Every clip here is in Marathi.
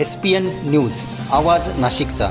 एस पी एन न्यूज आवाज नाशिकचा.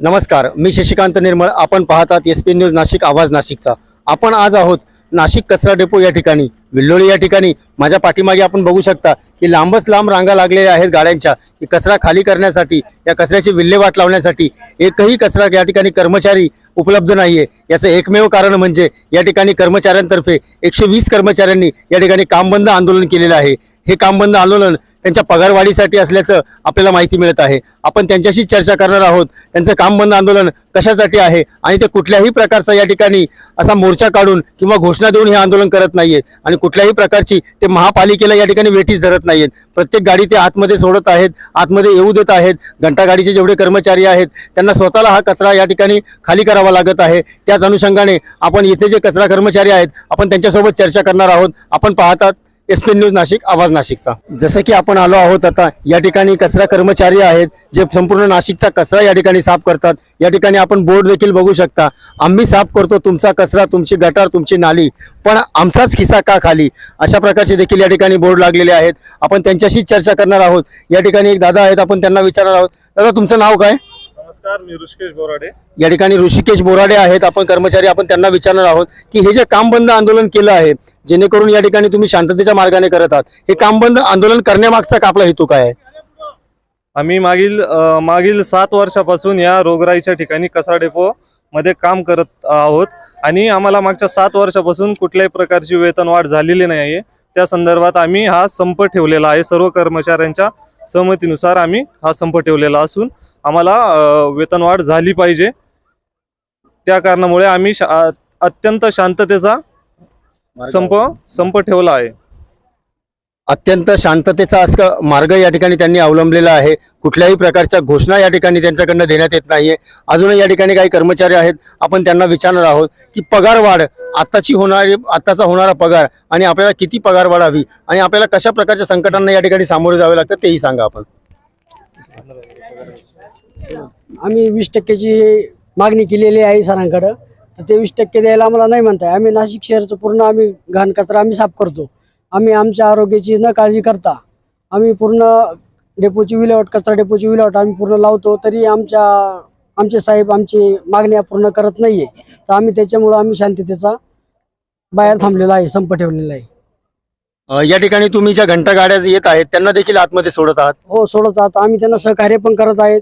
नमस्कार मी शशिकांत निर्मळ. आपण पाहतात एस पी न्यूज नाशिक आवाज नाशिकचा. आपण आज आहोत नाशिक कचरा डेपो या ठिकाणी. विल्लोळी या ठिकाणी माझ्या पाठीमागे आपण बघू शकता की लांबच लांब रांगा लागलेल्या आहेत गाड्यांच्या. की कचरा खाली करण्यासाठी या कचऱ्याची विल्हेवाट लावण्यासाठी एकही कचरा या ठिकाणी कर्मचारी उपलब्ध नाहीये. याचं एकमेव कारण म्हणजे या ठिकाणी कर्मचाऱ्यांतर्फे एकशे वीस कर्मचाऱ्यांनी या ठिकाणी कामबंद आंदोलन केलेलं आहे. हे कामबंद आंदोलन त्यांच्या पगारवाढीसाठी असल्याचं आपल्याला माहिती मिळत आहे. आपण त्यांच्याशी चर्चा करणार आहोत. त्यांचं कामबंद आंदोलन कशासाठी आहे आणि ते कुठल्याही प्रकारचा या ठिकाणी असा मोर्चा काढून किंवा घोषणा देऊन हे आंदोलन करत नाहीये. आणि कुठल्याही प्रकारची ते महापालिकेला या ठिकाणी वेठीस धरत नाहीयेत. प्रत्येक गाडी ते आतमध्ये सोडत आहेत आतमध्ये येऊ देत आहेत. घंटागाडीचे जेवढे कर्मचारी आहेत त्यांना स्वतःला हा कचरा या ठिकाणी खाली करावा लागत आहे. त्याच अनुषंगाने आपण इथे जे कचरा कर्मचारी आहेत आपण त्यांच्यासोबत चर्चा करणार आहोत. आपण पाहतात एस पी न्यूज नाशिक आवाज नाशिकचा. जसं की आपण आलो आहोत आता या ठिकाणी कचरा कर्मचारी आहेत जे संपूर्ण नाशिकचा कचरा या ठिकाणी साफ करतात. या ठिकाणी आपण बोर्ड देखील बघू शकता. आम्ही साफ करतो तुमचा कचरा तुमची गटार तुमची नाली पण आमचाच खिसा का खाली? अशा प्रकारचे देखील या ठिकाणी बोर्ड लागलेले आहेत. आपण त्यांच्याशी चर्चा करणार आहोत. या ठिकाणी एक दादा आहेत आपण त्यांना विचारणार आहोत. दादा तुमचं नाव काय? नमस्कार मी ऋषिकेश बोराडे. या ठिकाणी ऋषिकेश बोराडे आहेत. आपण कर्मचारी आपण त्यांना विचारणार आहोत की हे जे काम बंद आंदोलन केलं आहे जेणेकरून या ठिकाणी तुम्ही शांततेच्या मार्गाने करत आहात. हे काम बंद आंदोलन करण्यामागचा का आपला हेतू काय आहे? आम्ही मागील मागील सात वर्षापासून या रोगराईच्या ठिकाणी कचरा डेपो मध्ये काम करत आहोत. आणि आम्हाला मागच्या सात वर्षापासून कुठल्याही प्रकारची वेतनवाढ झालेली नाही आहे. त्या संदर्भात आम्ही हा संप ठेवलेला आहे. सर्व कर्मचाऱ्यांच्या सहमतीनुसार आम्ही हा संप ठेवलेला असून आम्हाला वेतनवाढ झाली पाहिजे. त्या कारणामुळे आम्ही शा- अत्यंत शांततेचा संप संप ठेवला आहे. अत्यंत शांततेचा असं मार्ग या ठिकाणी त्यांनी अवलंबलेला आहे. कुठल्याही प्रकारच्या घोषणा या ठिकाणी त्यांच्याकडनं देण्यात येत नाहीये. अजूनही या ठिकाणी काही कर्मचारी आहेत. आपण त्यांना विचारणार आहोत की पगार वाढ आताची होणारी आताचा होणारा पगार आणि आपल्याला किती पगार वाढावी आणि आपल्याला कशा प्रकारच्या संकटांना या ठिकाणी सामोरे जावे लागतं तेही सांगा आपण. आम्ही वीस टक्क्याची मागणी केलेली आहे सरांकडं. तर ते वीस टक्के द्यायला आम्हाला नाही म्हणताय. आम्ही नाशिक शहरचं पूर्ण आम्ही घाण कचरा आम्ही साफ करतो. आम्ही आमच्या आरोग्याची न काळजी करता आम्ही पूर्ण डेपोची विल्हेवाट कचरा डेपोची विल्हेवाट आम्ही पूर्ण लावतो. तरी आमच्या आमचे साहेब आमची मागण्या पूर्ण करत नाहीये. तर आम्ही त्याच्यामुळं आम्ही शांततेचा बाहेर थांबलेला आहे संप ठेवलेला आहे. अ, या ठिकाणी तुम्ही ज्या घंटा गाड्या येत आहेत त्यांना देखील आतमध्ये सोडत आहात? हो सोडतात आम्ही त्यांना सहकार्य पण करत आहेत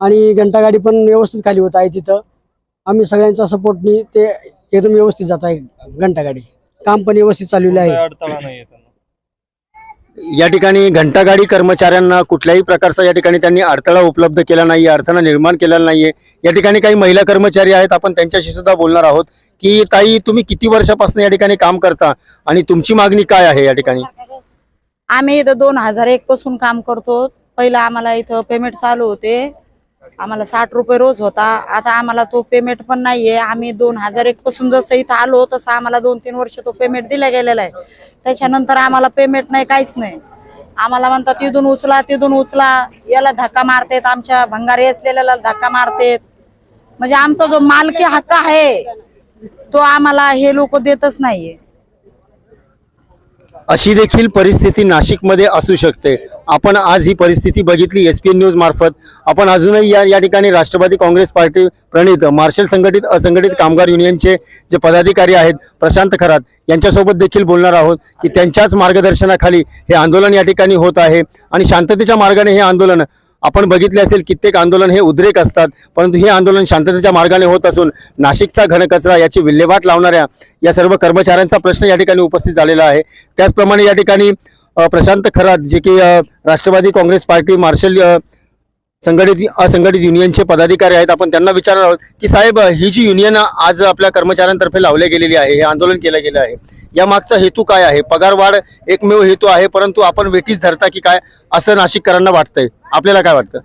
आणि घंटागाडी पण व्यवस्थित खाली होत आहे तिथं. आम्ही सगळ्यांच्या सपोर्टनी ते एकदम व्यवस्थित जात आहे घंटागाडी. काम पण व्यवस्थित चाललेलं आहे. अडथळा नाही या ठिकाणी घंटागाडी कर्मचाऱ्यांना कुठल्याही प्रकारचा या ठिकाणी त्यांनी अडथळा उपलब्ध केला नाहीये अडथळा निर्माण केलेला नाहीये. या ठिकाणी काही महिला कर्मचारी आहेत आपण त्यांच्याशी सुद्धा बोलणार आहोत की ताई तुम्ही किती वर्षापासून या ठिकाणी काम करता आणि तुमची मागणी काय आहे या ठिकाणी? आम्ही इथं दोन हजार एक पासून काम करतो. पहिला आम्हाला इथं पेमेंट चालू होते. आम्हाला साठ रुपये रोज होता. आता आम्हाला तो पेमेंट पण नाहीये. आम्ही दोन हजार एक पासून जसं इथं आलो तसं आम्हाला दोन तीन वर्ष तो पेमेंट दिला गेलेला आहे. त्याच्यानंतर आम्हाला पेमेंट नाही काहीच नाही. आम्हाला म्हणतात तिथून उचला तिथून उचला. याला धक्का मारतेत आमच्या भंगारी असलेल्याला धक्का मारतेत. म्हणजे आमचा जो मालकी हक्क आहे तो आम्हाला हे लोक देतच नाहीये. अशी देखील परिस्थिती नाशिकमध्ये असू शकते. आपण आज ही परिस्थिती बघितली एस पी एन न्यूज मार्फत. आपण अजूनही या या ठिकाणी राष्ट्रवादी काँग्रेस पार्टी प्रणित मार्शल संघटित असंघटित कामगार युनियनचे जे पदाधिकारी आहेत प्रशांत खरात यांच्यासोबत देखील बोलणार आहोत की त्यांच्याच मार्गदर्शनाखाली हे आंदोलन या ठिकाणी होत आहे. आणि शांततेच्या मार्गाने हे आंदोलन आपण बघितले असेल कित्येक आंदोलन हे उद्रेक असतात परंतु हे आंदोलन शांततेच्या मार्गाने होत असून नाशिकचा घनकचरा याची विल्हेवाट लावणाऱ्या या सर्व कर्मचाऱ्यांचा प्रश्न या ठिकाणी उपस्थित झालेला आहे. त्याचप्रमाणे या ठिकाणी प्रशांत खरात जे की राष्ट्रवादी काँग्रेस पार्टी मार्शल संघटित असंघटित युनियनचे पदाधिकारी आहेत. आपण त्यांना विचारणार आहोत की साहेब ही जी युनियन आज आपल्या कर्मचाऱ्यांतर्फे लावली गेलेली आहे हे आंदोलन केलं गेलं आहे या मागचा हेतू काय आहे? पगारवाढ एकमेव हेतू आहे परंतु आपण वेटीस धरता की काय असं नाशिककरांना वाटतंय. आपल्याला काय वाटतं?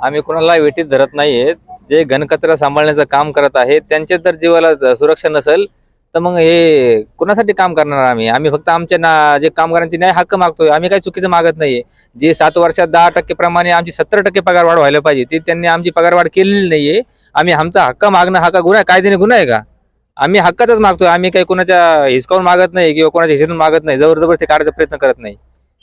आम्ही कोणाला वेटीच धरत नाहीये. जे घनकचरा सांभाळण्याचं काम करत आहेत त्यांचे जर जीवाला सुरक्षा नसेल तर मग हे कुणासाठी काम करणार आम्ही? आम्ही फक्त आमच्या ना जे कामगारांचे न्याय हक्क मागतोय आम्ही काही चुकीचं मागत नाहीये. जे सात वर्षात दहा टक्के प्रमाणे आमची सत्तर टक्के पगारवाढ व्हायला पाहिजे ते त्यांनी आमची पगारवाढ केलेली नाहीये. आम्ही आमचा हक्क मागणं हा का गुन्हा आहे? कायद्याने गुन्हा आहे का? आम्ही हक्काचाच मागतोय. आम्ही काही कोणाच्या हिसकावून मागत नाही किंवा कोणाच्या हिशेतून मागत नाही. जबरदस्ती काढायचा प्रयत्न करत नाही.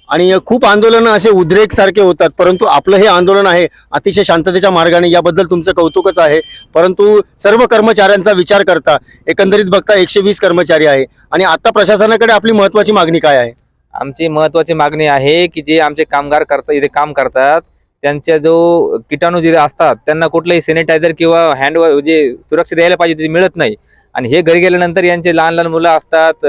आणि खूप आंदोलनं असे उद्रेक सारखे होतात परंतु आपलं हे आंदोलन आहे अतिशय शांततेच्या मार्गाने याबद्दल तुमचं कौतुकच आहे. परंतु सर्व कर्मचाऱ्यांचा विचार करता एकंदरीत बघता एकशे वीस कर्मचारी आहे. आणि आता प्रशासनाकडे आपली महत्वाची मागणी काय आहे? आमची महत्वाची मागणी आहे की जे आमचे कामगार करतात इथे काम करतात त्यांच्या जो किटाणू जिथे असतात त्यांना कुठलंही सॅनिटायझर किंवा हँड जे सुरक्षा द्यायला पाहिजे ते मिळत नाही. आणि हे घरी गेल्यानंतर यांचे लहान लहान मुलं असतात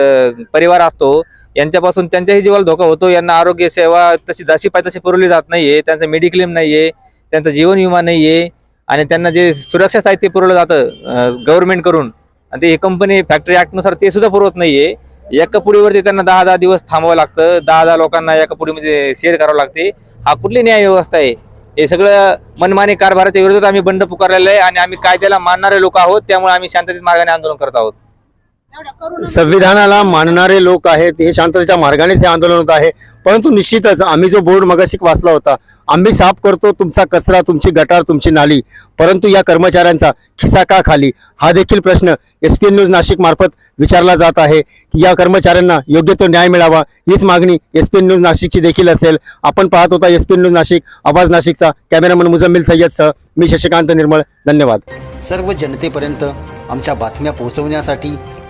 परिवार असतो यांच्यापासून त्यांच्याही जीवाला धोका होतो यांना आरोग्य सेवा तशी जशी पाय तशी पुरवली जात नाहीये त्यांचा मेडिक्लेम नाहीये त्यांचा जीवन विमा नाहीये आणि त्यांना जे सुरक्षा साहित्य पुरवलं जातं गव्हर्नमेंट करून आणि ते कंपनी फॅक्टरी ऍक्टनुसार ते सुद्धा पुरवत नाहीये. एका पुडीवरती त्यांना दहा दहा दिवस थांबावं लागतं दहा दहा लोकांना एका पुढीमध्ये शेअर करावं लागते. हा कुठली न्याय व्यवस्था आहे? हे सगळं मनमानी कारभाराच्या विरोधात आम्ही बंड पुकारलेलं आहे आणि आम्ही कायद्याला मानणारे लोक आहोत त्यामुळे आम्ही शांततेत मार्गाने आंदोलन करत आहोत. संविधानाला मानणारे लोक आहेत हे शांततेच्या मार्गानेच हे आंदोलन होत आहे. परंतु निश्चितच आम्ही जो बोर्ड मगाशी वाचला होता आम्ही साफ करतो तुमचा कचरा तुमची गटार तुमची नाली. परंतु या कर्मचाऱ्यांचा खिसा का खाली? हा देखील प्रश्न S P N news Nashik मार्फत विचारला जात आहे. की या कर्मचाऱ्यांना योग्य तो न्याय मिळावा? हीच मागणी एस पी एन न्यूज नाशिकची देखील असेल. आपण पाहत होता S P N news Nashik आवाज नाशिकचा कॅमेरामन मुजम्मिल सय्यदसह मी शशिकांत निर्मळ. धन्यवाद. सर्व जनतेपर्यंत आमच्या बातम्या पोहोचवण्यासाठी